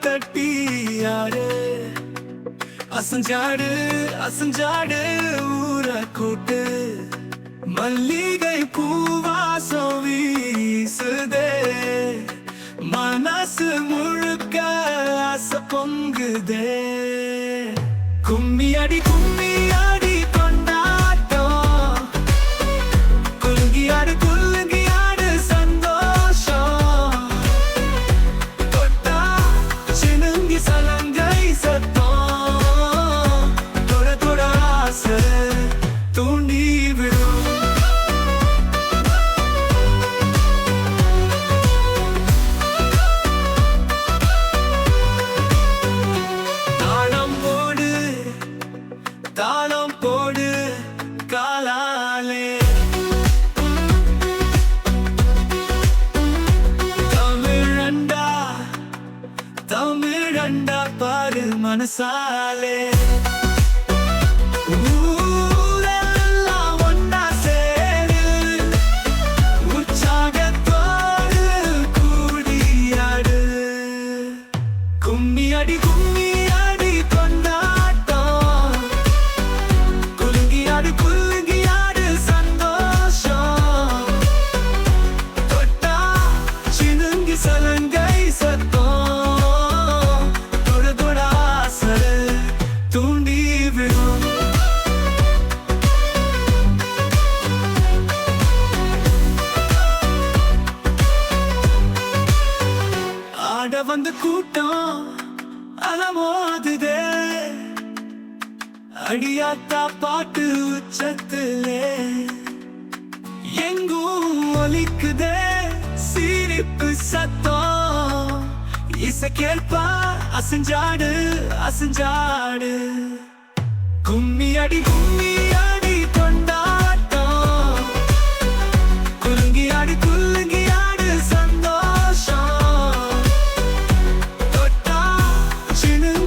தட்டி யாரு அசஞ்சாடு அசஞ்சாடு ஊர கூட்டு. மல்லிகை பூவாசம் வீசுதே. மனசு முழுக்க ஆசை பொங்குதே. கும்மி அடி கும்மி அடி கொண்டாட்டம். குலுங்கி ஆடு குலுங்கி ஆடு சந்தோஷம். தொட்டா சினுங்கி சலங்கை சத்தம். தொட தொட ஆசை தூண்டி விடும் கண்டா பாரு மனசாலே. அந்த கூட்டம் அலமோதுதே. அடியாத்தா பாட்டு உச்சத்திலே. எங்கும் ஒலிக்குதே சிரிப்பு சத்தம். இசை கேட்பா அசஞ்சாடு அசஞ்சாடு. கும்மி அடி கும்மி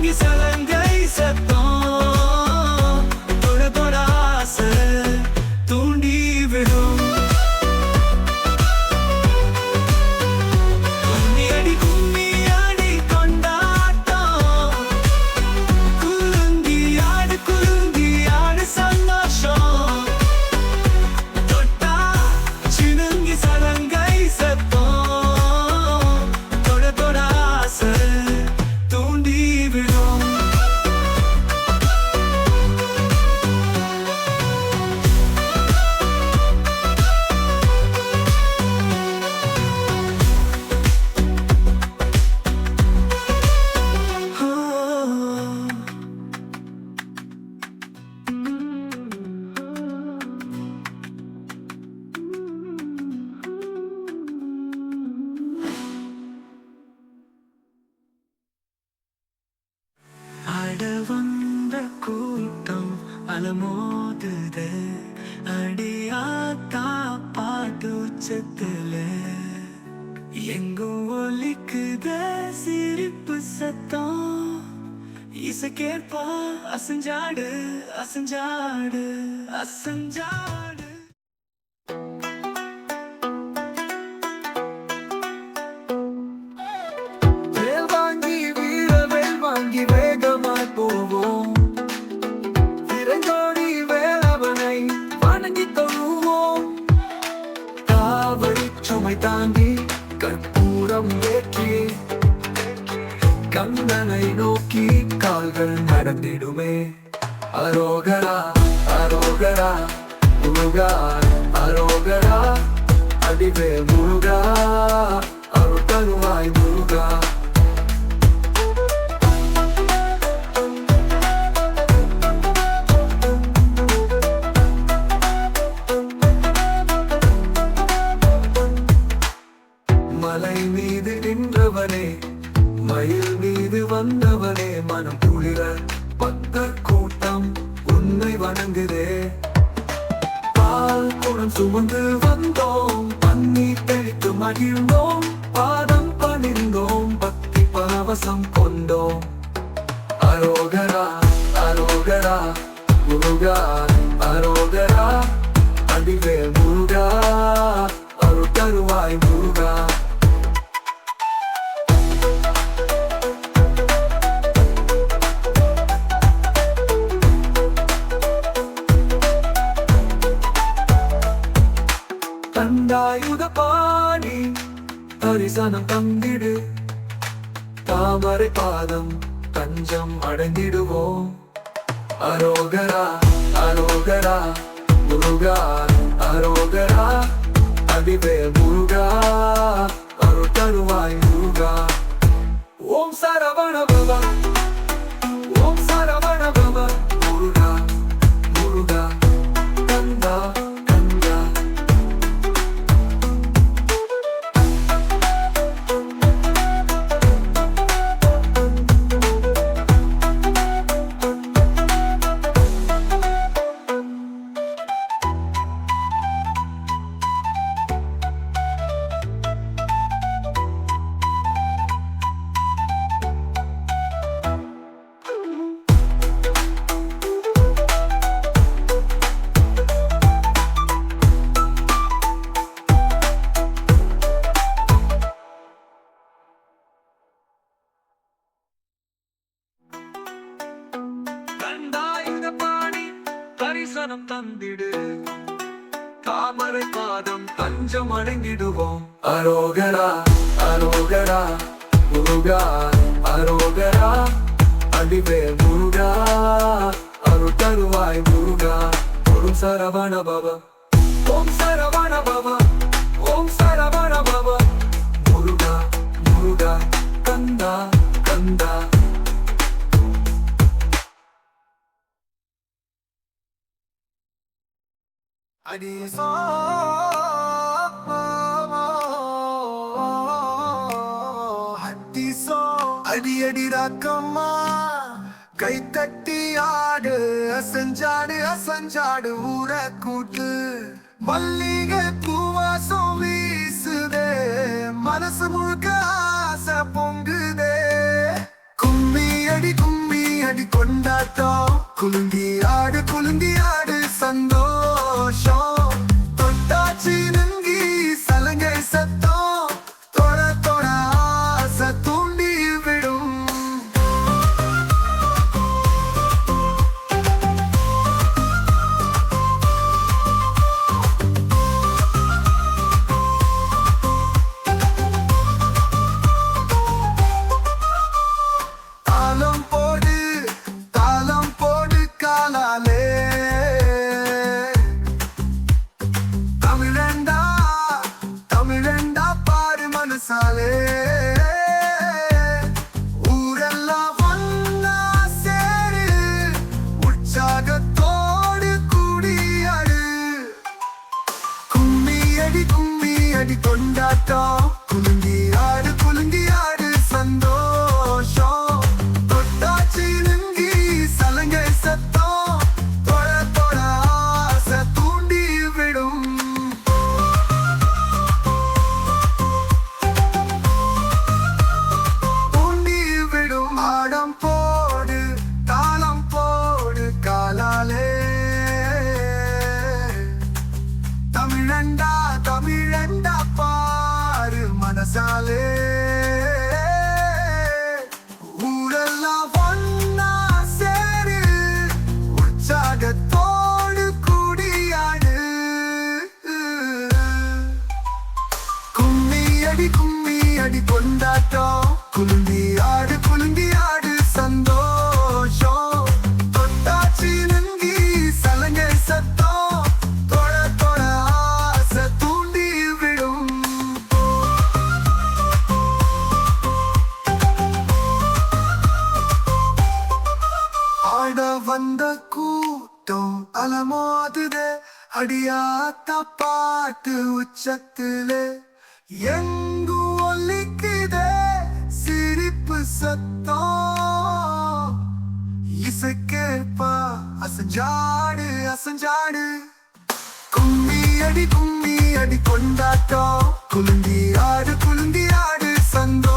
சினுங்கி சலங்கை சத்தம் அட வந்த கூட்டம் அலமோதுது. அடியாத்தா பாட்டு உச்சத்துல எங்கும் ஒலிக்குத சிரிப்பு சத்தம். இசை கேட்பா அசஞ்சாடு அசஞ்சாடு அசஞ்சாடு. சுமை தாங்கி கற்பூரம் ஏற்றி கண்ணனை நோக்கி கால்கள் நடந்திடுமே அரோகரா அரோகரா முருகா அரோகரா அடிவே முருகா அருள் தருவாய் முருகா. பால் சுமந்து வந்தோம். பன்னீர் தெளித்து மகிழ்ந்தோம். பாதம் பணிந்தோம். பக்தி பரவசம் கொண்டோம். அரோகரா அரோகரா முருகா அரோகரா. அடிவே முருகா அருள் தருவாய் முருகா. தனம் தந்திடு. தாமரை பாதம் தஞ்சம் அடைந்திடுவோம். அரோகரா அரோகரா முருகா அரோகரா அடிவே முருகா அருள் தருவாய் முருகா. ஓம் சரவண பவா. தரிசனம் தந்திடு. தாமரை பாதம் தஞ்சம் அடைந்திடுவோம். அரோகரா அரோகரா முருகா அரோகரா. அடிவே முருகா அருள் தருவாய் முருகா. ஒரு சரவண பவ ஓம் சரவண பவ ஓம் சரவண பவ. முருகா முருகா கந்தா கந்தா. அடி சோ ஹத்தி ராக்கம்மா கை தட்டி ஆடு அசஞ்சாடு அசஞ்சாடு ஊர கூட்டு. மல்லிகை பூவாசம் வீசுதே மனசு முழுக்க ஆசை பொங்குதே. கும்மி அடி கும்மி அடி கொண்டாட்டம் குலுங்கி குலுங்கி குலுங்கி ஆடு குலுங்கி ஆடு சந்தோஷம். தொட்டாச்சி நங்கி சலங்கை சத்தம். தொட தொட ஆசை தூண்டி விடும். ஆட வந்த கூட்டம் அலமோதுதே அடியாத்த பாட்டு உச்சத்திலே. எங்கு ஒலிக்குதே சிரிப்பு சத்தம் அசஞ்சாடு அசஞ்சாடு. கும்மி அடி கும்மி அடி கொண்டாட்டம். குலுங்கி ஆடு குலுங்கி ஆடு சந்த